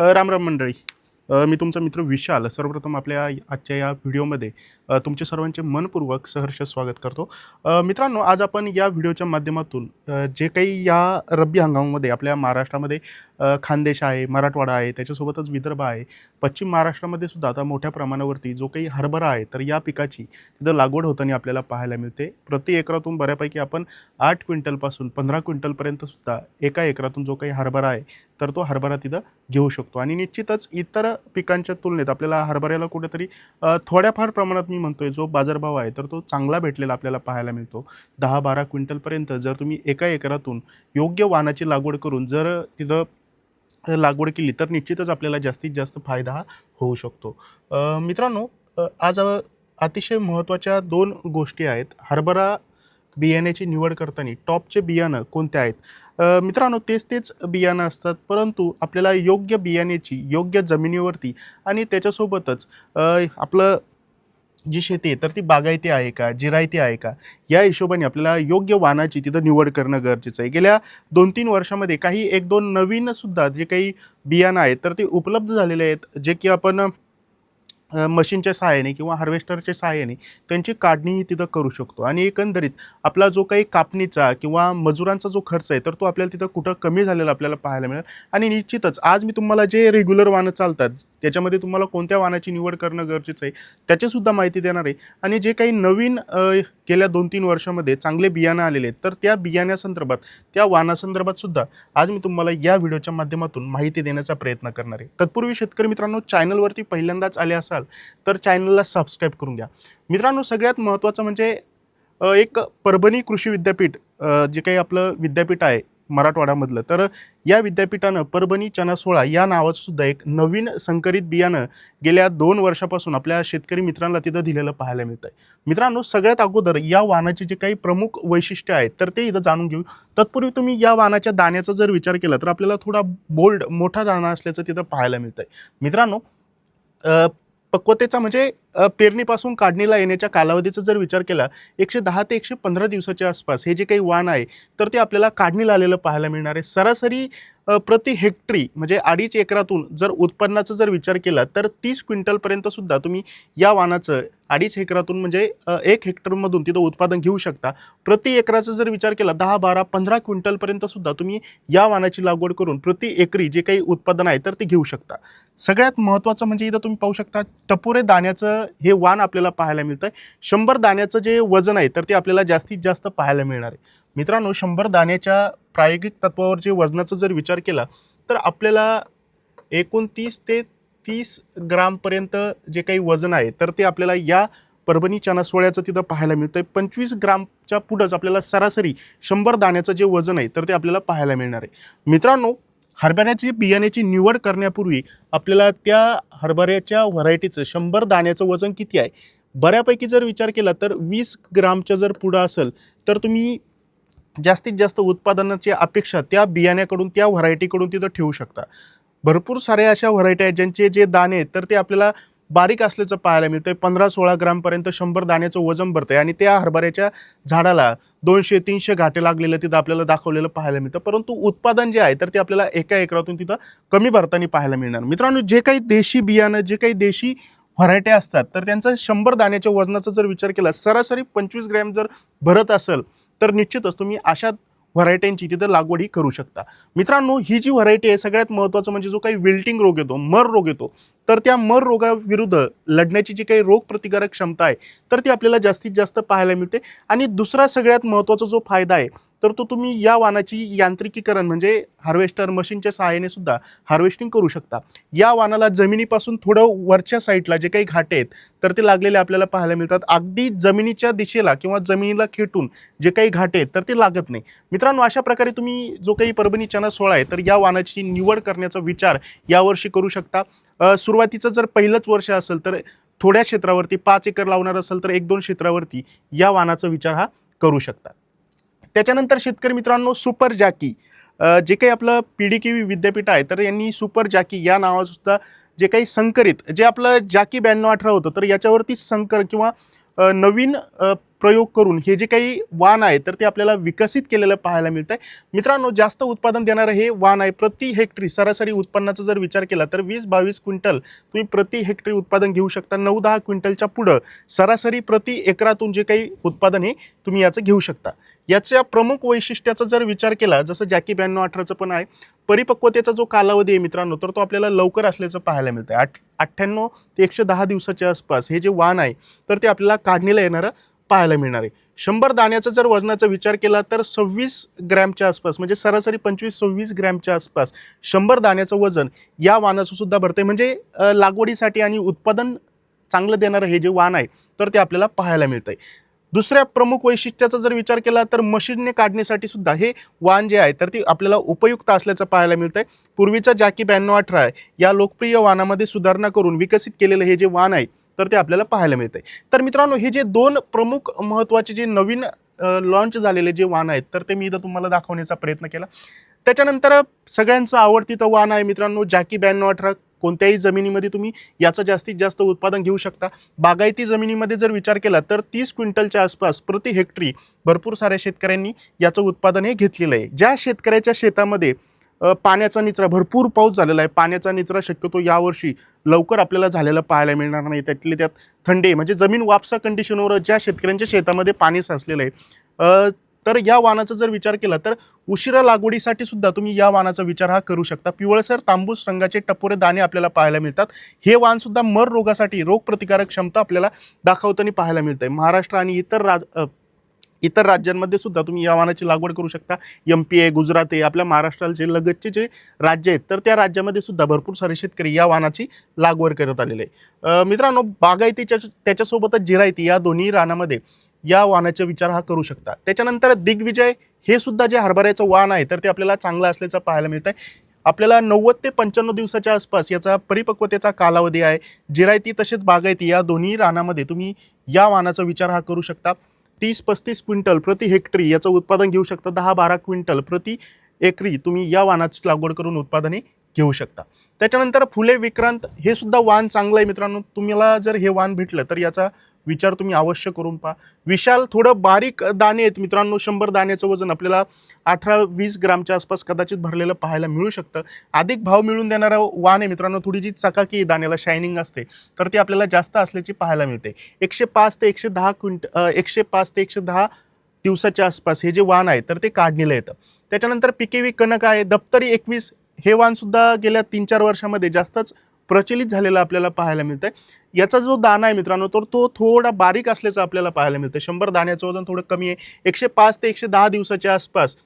रामराम राम राम मंडळी. मी तुमचा मित्र विशाल सर्वप्रथम आपल्या आजच्या या व्हिडिओमध्ये तुमचे सर्वांचे मनपूर्वक सहर्ष स्वागत करतो. मित्रांनो आज आपण या व्हिडिओच्या माध्यमातून जे काही या रब्बी हंगामामध्ये आपल्या महाराष्ट्रामध्ये खानदेश आहे मराठवाडा आहे त्याच्यासोबतच विदर्भ आहे पश्चिम महाराष्ट्रामध्ये सुद्धा आता मोठ्या प्रमाणावरती जो काही हरभरा आहे तर या पिकाची तिथं लागवड होताना आपल्याला पाहायला मिळते. प्रति एकरातून बऱ्यापैकी आपण आठ क्विंटलपासून पंधरा क्विंटलपर्यंत सुद्धा एका एकरातून जो काही हरभरा आहे तर तो हरभरा तिथं घेऊ शकतो. आणि निश्चितच इतर पिकांच्या तुलनेत आपल्याला हरभऱ्याला कुठेतरी थोड्याफार प्रमाणात मी म्हणतोय जो बाजारभाव आहे तर तो चांगला भेटलेला आपल्याला पाहायला मिळतो. दहा बारा क्विंटलपर्यंत जर तुम्ही एका एकरातून योग्य वाहनाची लागवड करून जर तिथं लागवड केली तर निश्चितच आपल्याला जास्तीत जास्त फायदा हा होऊ शकतो. मित्रांनो आज अतिशय महत्त्वाच्या दोन गोष्टी आहेत. हरभरा बियाण्याची निवड करताना टॉपचे बियाणं कोणते आहेत? मित्रांनो तेच तेच बियाणं असतात परंतु आपल्याला योग्य बियाण्याची योग्य जमिनीवरती आणि त्याच्यासोबतच आपलं जी शेती आहे तर ती बागायती आहे का जिरायती आहे का या हिशोबाने आपल्याला योग्य वाहनाची तिथं निवड करणं गरजेचं आहे. गेल्या दोन तीन वर्षामध्ये काही एक दोन नवीनसुद्धा जे काही बियाणं आहेत तर ते उपलब्ध झालेले आहेत जे की आपण मशीनच्या सहाय्याने किंवा हार्वेस्टरच्या सहाय्याने त्यांची काढणीही तिथं करू शकतो. आणि एकंदरीत आपला जो काही कापणीचा किंवा मजुरांचा जो खर्च आहे तर तो आपल्याला तिथं कुठं कमी झालेला आपल्याला पाहायला मिळेल. आणि निश्चितच आज मी तुम्हाला जे रेग्युलर वाहनं चालतात त्याच्यामध्ये तुम्हाला कोणत्या वाहनाची निवड करणं गरजेचं आहे त्याचीसुद्धा माहिती देणार आहे. आणि जे काही नवीन गेल्या दोन तीन वर्षामध्ये चांगले बियाणं आलेले आहेत तर त्या बियाण्यासंदर्भात त्या वाहनासंदर्भात सुद्धा आज मी तुम्हाला या व्हिडिओच्या माध्यमातून माहिती देण्याचा प्रयत्न करणार आहे. तत्पूर्वी शेतकरी मित्रांनो चॅनलवरती पहिल्यांदाच आले असाल तर चॅनलला सबस्क्राईब करून घ्या. मित्रांनो सगळ्यात महत्त्वाचं म्हणजे एक परभणी कृषी विद्यापीठ जे काही आपलं विद्यापीठ आहे मराठवाड्यामधलं. तर या विद्यापीठानं परभणी चनासोळा या नावाचं सुद्धा एक नवीन संकरित बियाणं गेल्या दोन वर्षापासून आपल्या शेतकरी मित्रांना तिथं दिलेलं पाहायला मिळतं आहे मित्रांनो सगळ्यात अगोदर या वाहनाचे जे काही प्रमुख वैशिष्ट्य आहेत तर ते इथं जाणून घेऊ. तत्पूर्वी तुम्ही या वाहनाच्या दाण्याचा जर विचार केला तर आपल्याला थोडा बोल्ड मोठा दाणा असल्याचं तिथं पाहायला मिळतं आहे मित्रांनो पक्वतेचा म्हणजे पेरणीपासून काढणीला येण्याच्या कालावधीचा जर विचार केला एकशे दहा ते एकशे पंधरा दिवसाच्या आसपास हे जे काही वाण आहे तर ते आपल्याला काढणीला आलेलं पाहायला मिळणार आहे. सरासरी प्रति हेक्टरी म्हणजे अडीच एकरातून जर उत्पन्नाचा जर विचार केला तर तीस क्विंटलपर्यंत सुद्धा तुम्ही या वाणाचं अडीच एकरातून म्हणजे एक हेक्टरमधून तिथं उत्पादन घेऊ शकता. प्रति एकराचा जर विचार केला दहा बारा पंधरा क्विंटलपर्यंत सुद्धा तुम्ही या वाणाची लागवड करून प्रति एकरी जे काही उत्पादन आहे तर ते घेऊ शकता. सगळ्यात महत्त्वाचं म्हणजे इथं तुम्ही पाहू शकता टपोरे दाण्याचं हे वाण आपल्याला पाहायला मिळतं आहे शंभर दाण्याचं जे वजन आहे तर ते आपल्याला जास्तीत जास्त पाहायला मिळणार आहे. मित्रांनो शंभर दाण्याच्या प्रायोगिक तत्वावर जे वजनाचा जर विचार केला तर आपल्याला एकोणतीस ते तीस ग्रामपर्यंत जे काही वजन आहे तर ते आपल्याला या परभणी चनासोळ्याचं तिथं पाहायला मिळतं आहे पंचवीस ग्रामच्या पुढंच आपल्याला सरासरी शंभर दाण्याचं जे वजन आहे तर ते आपल्याला पाहायला मिळणार आहे. मित्रांनो हरभऱ्याची बियाण्याची निवड करण्यापूर्वी आपल्याला त्या हरभऱ्याच्या व्हरायटीचं शंभर दाण्याचं वजन किती आहे? बऱ्यापैकी जर विचार केला तर वीस ग्रामच्या जर पुढं असेल तर तुम्ही जास्तीत जास्त उत्पादनाची अपेक्षा त्या बियाण्याकडून त्या व्हरायटीकडून तिथं ठेवू शकता. भरपूर साऱ्या अशा व्हरायटी आहेत ज्यांचे जे दाणे आहेत तर ते आपल्याला बारीक असल्याचं पाहायला मिळतं पंधरा सोळा ग्रामपर्यंत शंभर दाण्याचं वजन भरतं आणि त्या हरभऱ्याच्या झाडाला दोनशे तीनशे घाटे लागलेलं तिथं आपल्याला दाखवलेलं पाहायला मिळतं. परंतु उत्पादन जे आहे तर ते आपल्याला एका एकरातून तिथं कमी भरताना पाहायला मिळणार. मित्रांनो जे काही देशी बियाणं जे काही देशी व्हरायटी असतात तर त्यांचा शंभर दाण्याच्या वजनाचा जर विचार केला सरासरी पंचवीस ग्रॅम जर भरत असेल तर निश्चितच तुम्ही अशा व्हरायट्यांची तिथं लागवड ही करू शकता. मित्रांनो ही जी व्हरायटी आहे सगळ्यात महत्त्वाचं म्हणजे जो काही विल्टिंग रोग येतो मर रोग येतो तर त्या मर रोगाविरुद्ध लढण्याची जी काही रोगप्रतिकारक क्षमता आहे तर ती आपल्याला जास्तीत जास्त पाहायला मिळते. आणि दुसरा सगळ्यात महत्त्वाचा जो फायदा आहे तर तो तुम्ही या वाहनाची यांत्रिकीकरण म्हणजे हार्वेस्टर मशीनच्या सहाय्याने सुद्धा हार्वेस्टिंग करू शकता. या वाहनाला जमिनीपासून थोडं वरच्या साईडला जे काही घाटे आहेत तर ते लागलेले आपल्याला पाहायला मिळतात. अगदी जमिनीच्या दिशेला किंवा जमिनीला खेटून जे काही घाटे आहेत तर ते लागत नाही. मित्रांनो अशा प्रकारे तुम्ही जो काही परभणी चना सोळा आहे तर या वाहनाची निवड करण्याचा विचार यावर्षी करू शकता. सुरुवातीचं जर पहिलंच वर्ष असेल तर थोड्या क्षेत्रावरती पाच एकर लावणार असेल तर एक दोन क्षेत्रावरती या वाहनाचा विचार हा करू शकता. त्याच्यानंतर शेतकरी मित्रांनो सुपर जॅकी जे काही आपलं पी डी के व्ही विद्यापीठ आहे तर यांनी सुपर जॅकी या नावासुद्धा जे काही संकरित जे आपलं जॅकी ब्याण्णव अठरा होतं तर याच्यावरती संकर किंवा नवीन प्रयोग करून हे जे काही वाण आहे तर ते आपल्याला विकसित केलेलं पाहायला मिळतं आहे मित्रांनो जास्त उत्पादन देणारं हे वाण आहे प्रति हेक्टरी सरासरी उत्पन्नाचा जर विचार केला तर वीस बावीस क्विंटल तुम्ही प्रति हेक्टरी उत्पादन घेऊ शकता नऊ दहा क्विंटलच्या पुढं. सरासरी प्रति एकरातून जे काही उत्पादन हे तुम्ही याचं घेऊ शकता. याच्या प्रमुख वैशिष्ट्याचा जर विचार केला जसं जॅकी ब्याण्णव अठराचं पण आहे परिपक्वतेचा जो कालावधी आहे मित्रांनो तर तो आपल्याला लवकर असल्याचं पाहायला मिळतं आठ अठ्ठ्याण्णव ते एकशे दहा दिवसाच्या आसपास हे जे वाण आहे तर ते आपल्याला काढणीला येणारं पाहायला मिळणार आहे. शंभर दाण्याचा जर वजनाचा विचार केला तर सव्वीस ग्रॅमच्या आसपास म्हणजे सरासरी पंचवीस सव्वीस ग्रॅमच्या आसपास शंभर दाण्याचं वजन या वाणाचं सुद्धा आहे म्हणजे लागवडीसाठी आणि उत्पादन चांगलं देणारं हे जे वाण आहे तर ते आपल्याला पाहायला मिळतं आहे दुसऱ्या प्रमुख वैशिष्ट्याचा जर विचार केला तर मशीनने काढण्यासाठी सुद्धा हे वाण जे आहे तर ती आपल्याला उपयुक्त असल्याचं पाहायला मिळतंय. पूर्वीचा जॅकी ब्याण्णव अठरा आहे या लोकप्रिय वाणामध्ये सुधारणा करून विकसित केलेलं हे जे वाण आहे तर ते आपल्याला पाहायला मिळतंय. तर मित्रांनो हे जे दोन प्रमुख महत्त्वाचे जे नवीन लॉन्च झालेले जे वाण आहेत तर ते मी इथं तुम्हाला दाखवण्याचा प्रयत्न केला. त्याच्यानंतर सगळ्यांचं आवडतीचं वाण आहे मित्रांनो जॅकी ब्याण्णव अठरा. कोणत्याही जमिनीमध्ये तुम्ही याचं जास्तीत जास्त उत्पादन घेऊ शकता. बागायती जमिनीमध्ये जर विचार केला तर तीस क्विंटलच्या आसपास प्रति हेक्टरी भरपूर साऱ्या शेतकऱ्यांनी याचं उत्पादन हे घेतलेलं आहे. ज्या शेतकऱ्याच्या शेतामध्ये पाण्याचा निचरा भरपूर पाऊस झालेला आहे. पाण्याचा निचरा शक्यतो यावर्षी लवकर आपल्याला झालेला पाहायला मिळणार नाही. त्यातले त्यात थंडे म्हणजे जमीन वापसा कंडिशनवर ज्या शेतकऱ्यांच्या शेतामध्ये पाणी साचलेलं आहे तर या वाणाचा जर विचार केला तर उशिरा लागवडीसाठी सुद्धा तुम्ही या वाणाचा विचार हा करू शकता. पिवळसर तांबूस रंगाचे टपोरे दाणे आपल्याला पाहायला मिळतात. हे वाण सुद्धा मर रोगासाठी रोगप्रतिकारक क्षमता आपल्याला दाखवताना पाहायला मिळते महाराष्ट्र आणि इतर राज इतर राज्यांमध्ये सुद्धा तुम्ही या वाणाची लागवड करू शकता. एम पी आहे गुजरात आहे आपल्या महाराष्ट्राचे लगतचे जे राज्य आहेत तर त्या राज्यामध्ये सुद्धा भरपूर सारे शेतकरी या वाणाची लागवड करत आलेले आहे मित्रांनो बागायतीच्या त्याच्यासोबतच जिरायती या दोन्ही रानामध्ये या वाहनाचा विचार हा करू शकता. त्याच्यानंतर दिग्विजय हे सुद्धा जे हरभऱ्याचं वाण आहे तर ते आपल्याला चांगलं असल्याचं पाहायला मिळतं आहे आपल्याला नव्वद ते पंच्याण्णव दिवसाच्या आसपास याचा परिपक्वतेचा कालावधी आहे. जिरायती तसेच बागायती या दोन्ही रानामध्ये तुम्ही या वाहनाचा विचार हा करू शकता. तीस पस्तीस क्विंटल प्रति हेक्टरी याचं उत्पादन घेऊ शकता. दहा बारा क्विंटल प्रति एकरी तुम्ही या वाणाची लागवड करून उत्पादने घेऊ शकता. त्याच्यानंतर फुले विक्रांत हे सुद्धा वाण चांगलं आहे मित्रांनो. तुम्हाला जर हे वाण भेटलं तर याचा विचार तुम्ही अवश्य करून पहा. विशाल थोडं बारीक दाणे आहेत मित्रांनो शंभर दाण्याचं वजन आपल्याला अठरा वीस ग्रामच्या आसपास कदाचित भरलेलं पाहायला मिळू शकतं. अधिक भाव मिळून देणारा वाण आहे मित्रांनो थोडी जी चकाकी दाण्याला शायनिंग असते तर ती आपल्याला जास्त असल्याची पाहायला मिळते. एकशे पाच ते एकशे दहा क्विंट एकशे पाच ते एकशे दहा दिवसाच्या आसपास हे जे वाण आहे तर ते काढणीला येतं. त्याच्यानंतर पिकेवी कणक आहे दप्तरी एकवीस हे वाणसुद्धा गेल्या तीन चार वर्षामध्ये जास्तच प्रचलित झालेला आपल्याला पाहायला मिळतं आहे याचा जो दाना आहे मित्रांनो तर तो थोडा बारीक असल्याचं आपल्याला पाहायला मिळतं शंभर दाण्याचं वजन थोडं कमी आहे. एकशे पाच ते एकशे दहा दिवसाच्या आसपास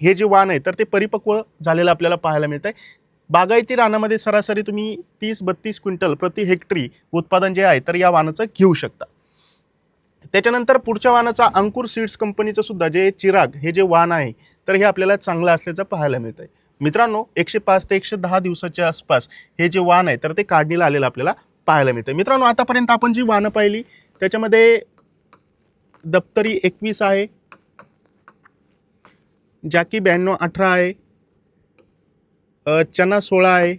हे जे वाण आहे तर ते परिपक्व झालेलं आपल्याला पाहायला मिळतं आहे बागायती रानामध्ये सरासरी तुम्ही तीस बत्तीस क्विंटल प्रति हेक्टरी उत्पादन जे आहे तर या वाणाचं घेऊ शकता. त्याच्यानंतर पुढच्या वानाचा अंकुर सीड्स कंपनीचं सुद्धा जे चिराग हे जे वाण आहे तर हे आपल्याला चांगलं असल्याचं पाहायला मिळतं आहे मित्रांनो एकशे पाच ते एकशे दहा दिवसाच्या आसपास हे जे वाण आहे तर ते काढणीला आलेलं आपल्याला पाहायला मिळतं मित्रांनो आतापर्यंत आपण जी वाणं पाहिली त्याच्यामध्ये दप्तरी एकवीस आहे जाकी ब्याण्णव अठरा आहे चना सोळा आहे.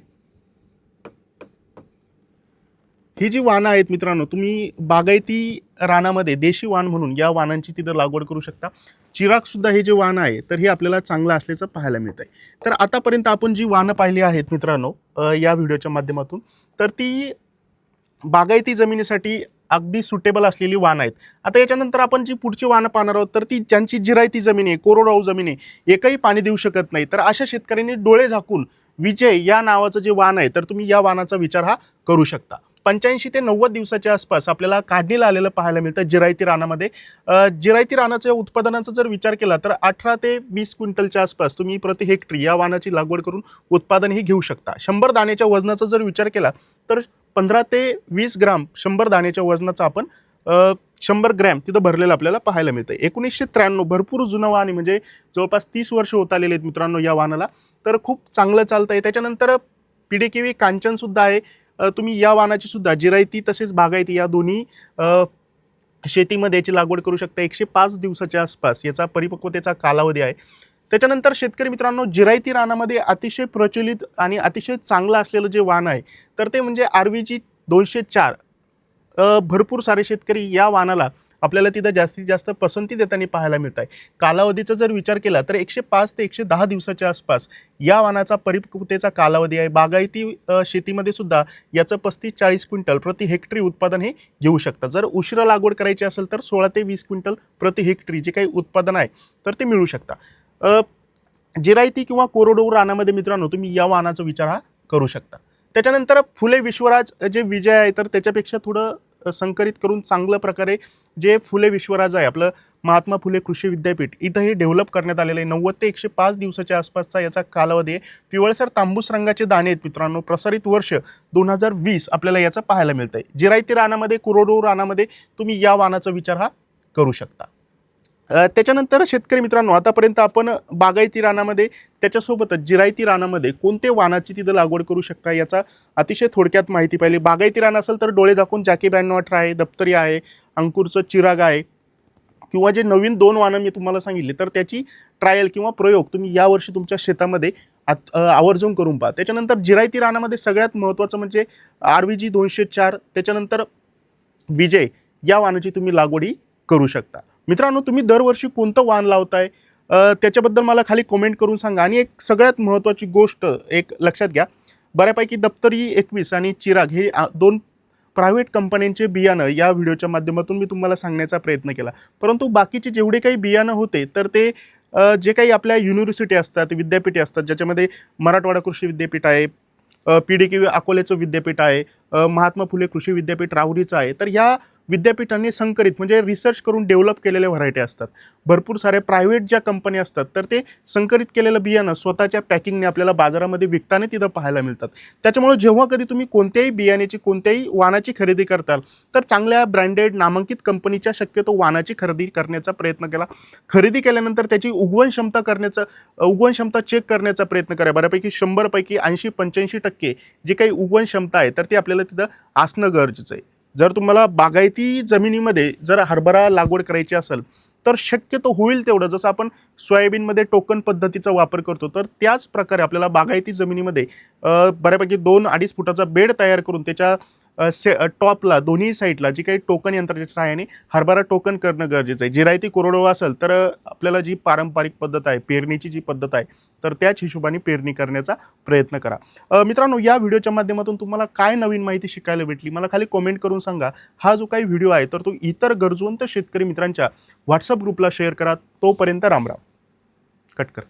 ही जी वाणं आहेत मित्रांनो तुम्ही बागायती रानामध्ये देशी वाण म्हणून या वाणांची तिथं लागवड करू शकता. चिराग सुद्धा हे जे वाण आहे तर हे आपल्याला चांगलं असल्याचं पाहायला मिळत आहे तर आतापर्यंत आपण जी वाणं पाहिली आहेत मित्रांनो या व्हिडिओच्या माध्यमातून तर ती बागायती जमिनीसाठी अगदी सुटेबल असलेली वाण आहेत. आता याच्यानंतर आपण जी पुढची वाणं पाहणार आहोत तर ती ज्यांची जिरायती जमीन आहे कोरोडाऊ जमीन आहे एकही पाणी देऊ शकत नाही. तर अशा शेतकऱ्यांनी डोळे झाकून विजय या नावाचं जे वाण आहे तर तुम्ही या वाहनाचा विचार हा करू शकता. पंच्याऐंशी ते नव्वद दिवसाच्या आसपास आपल्याला काढणीला आलेलं पाहायला मिळतं जिरायती रानामध्ये. जिरायती रानाच्या उत्पादनाचा जर विचार केला तर अठरा ते वीस क्विंटलच्या आसपास तुम्ही प्रति हेक्टरी या वाहनाची लागवड करून उत्पादनही घेऊ शकता. शंभर दाण्याच्या वजनाचा जर विचार केला तर पंधरा ते वीस ग्राम शंभर दाण्याच्या वजनाचा आपण शंभर ग्रॅम तिथं भरलेलं आपल्याला पाहायला मिळतं. एकोणीसशे त्र्याण्णव भरपूर जुनं वाहन म्हणजे जवळपास तीस वर्ष होत आलेले आहेत मित्रांनो या वाहनाला तर खूप चांगलं चालतं आहे त्याच्यानंतर पिढेकिवी कांचनसुद्धा आहे. तुम्ही या वाणाची सुद्धा जिरायती तसेच बागायती या दोन्ही शेतीमध्ये याची लागवड करू शकता एकशे पाच दिवसाच्या आसपास. याचा परिपक्वतेचा कालावधी आहे. त्याच्यानंतर शेतकरी मित्रांनो जिरायती रानामध्ये अतिशय प्रचलित आणि अतिशय चांगलं असलेलं जे वाण आहे तर ते म्हणजे आरवीची दोनशे चार. भरपूर सारे शेतकरी या वाणाला आपल्याला तिथं जास्तीत जास्त पसंती देताना पाहायला मिळत आहे. कालावधीचा जर विचार केला तर एकशे पाच ते एकशे दहा दिवसाच्या आसपास या वाहनाचा परिपक्वतेचा कालावधी आहे. बागायती शेतीमध्ये सुद्धा याचं पस्तीस चाळीस क्विंटल प्रति हेक्टरी उत्पादन हे घेऊ शकतात. जर उशिरा लागवड करायची असेल तर सोळा ते वीस क्विंटल प्रति हेक्टरी जे काही उत्पादन आहे तर ते मिळू शकता. जिरायती किंवा कोरडो रानामध्ये मित्रांनो तुम्ही या वाहनाचा विचार हा करू शकता. त्याच्यानंतर फुले विश्वराज जे विजय आहे तर त्याच्यापेक्षा थोडं संकलित संकरित करून चांगल्या प्रकारे जे फुले विश्वराज आहे आपलं महात्मा फुले कृषी विद्यापीठ इथं हे डेव्हलप करण्यात आलेलं आहे. नव्वद ते एकशे पाच दिवसाच्या आसपासचा याचा कालावधी आहे. पिवळसर तांबूस रंगाचे दाणे आहेत मित्रांनो. प्रसारित वर्ष दोन हजार वीस आपल्याला याचं पाहायला मिळतं आहे जिरायती रानामध्ये कुरोडो रानामध्ये तुम्ही या वानाचा विचार हा करू शकता. त्याच्यानंतर शेतकरी मित्रांनो आतापर्यंत आपण बागायती रानामध्ये त्याच्यासोबतच जिरायती रानामध्ये कोणते वानाची तिथं लागवड करू शकता याचा अतिशय थोडक्यात माहिती पाहिली. बागायती रान असेल तर डोळे झाकून जॅकी बॅनवॉटर आहे दप्तरी आहे अंकुरचं चिराग आहे किंवा जे नवीन दोन वानं मी तुम्हाला सांगितले तर त्याची ट्रायल किंवा प्रयोग तुम्ही यावर्षी तुमच्या शेतामध्ये आत आवर्जून करून पहा. त्याच्यानंतर जिरायती रानामध्ये सगळ्यात महत्त्वाचं म्हणजे आर व्ही जी दोनशे चार त्याच्यानंतर विजय या वानाची तुम्ही लागवडी करू शकता. मित्रांनो तुम्ही दरवर्षी कोणतं वाण लावताय? त्याच्याबद्दल मला खाली कमेंट करून सांगा. आणि एक सगळ्यात महत्त्वाची गोष्ट एक लक्षात घ्या. बऱ्यापैकी दप्तरी एकवीस आणि चिराग हे दोन प्रायव्हेट कंपन्यांचे बियाणं या व्हिडिओच्या माध्यमातून मी तुम्हाला सांगण्याचा प्रयत्न केला. परंतु बाकीचे जेवढे काही बियाणं होते तर ते जे काही आपल्या युनिव्हर्सिटी असतात विद्यापीठे असतात ज्याच्यामध्ये मराठवाडा कृषी विद्यापीठ आहे पी डी के अकोल्याचं विद्यापीठ आहे महात्मा फुले कृषी विद्यापीठ राहुरीचं आहे. तर ह्या विद्यापीठांनी संकरित म्हणजे रिसर्च करून डेव्हलप केलेल्या व्हरायटी असतात. भरपूर साऱ्या प्रायव्हेट ज्या कंपन्या असतात तर ते संकरित केलेलं बियाणं स्वतःच्या पॅकिंगने आपल्याला बाजारामध्ये विकताना तिथं पाहायला मिळतात. त्याच्यामुळे जेव्हा कधी तुम्ही कोणत्याही बियाण्याची कोणत्याही वाहनाची खरेदी करताल तर चांगल्या ब्रँडेड नामांकित कंपनीच्या शक्यतो वाहनाची खरेदी करण्याचा प्रयत्न केला. खरेदी केल्यानंतर त्याची उगवण क्षमता करण्याचा उगवण क्षमता चेक करण्याचा प्रयत्न करा. बऱ्यापैकी शंभरपैकी ऐंशी पंच्याऐंशी टक्के जी काही उगवण क्षमता आहे तर ती आपल्याला आपल्याला तिथं असणं गरजेचं आहे. जर तुम्हाला बागायती जमिनीमध्ये जर हरभरा लागवड करायची असेल तर शक्यतो होईल तेवढं. जसं आपण सोयाबीनमध्ये टोकन पद्धतीचा वापर करतो तर त्याच प्रकारे आपल्याला बागायती जमिनीमध्ये बऱ्यापैकी दोन अडीच फुटाचा बेड तयार करून त्याच्या से टॉपला दोन्ही साईडला जी काही टोकन यंत्राच्या सहाय्याने हरभरा टोकन करणं गरजेचं आहे. जिरायती कोरडवा असेल तर आपल्याला जी पारंपरिक पद्धत आहे पेरणीची जी पद्धत आहे तर त्याच हिशोबाने पेरणी करण्याचा प्रयत्न करा. मित्रांनो या व्हिडिओच्या माध्यमातून तुम्हाला काय नवीन माहिती शिकायला भेटली? मला खाली कॉमेंट करून सांगा. हा जो काही व्हिडिओ आहे तर तो इतर गरजवंत शेतकरी मित्रांच्या व्हॉट्सअप ग्रुपला शेअर करा. तोपर्यंत रामराम कट कर.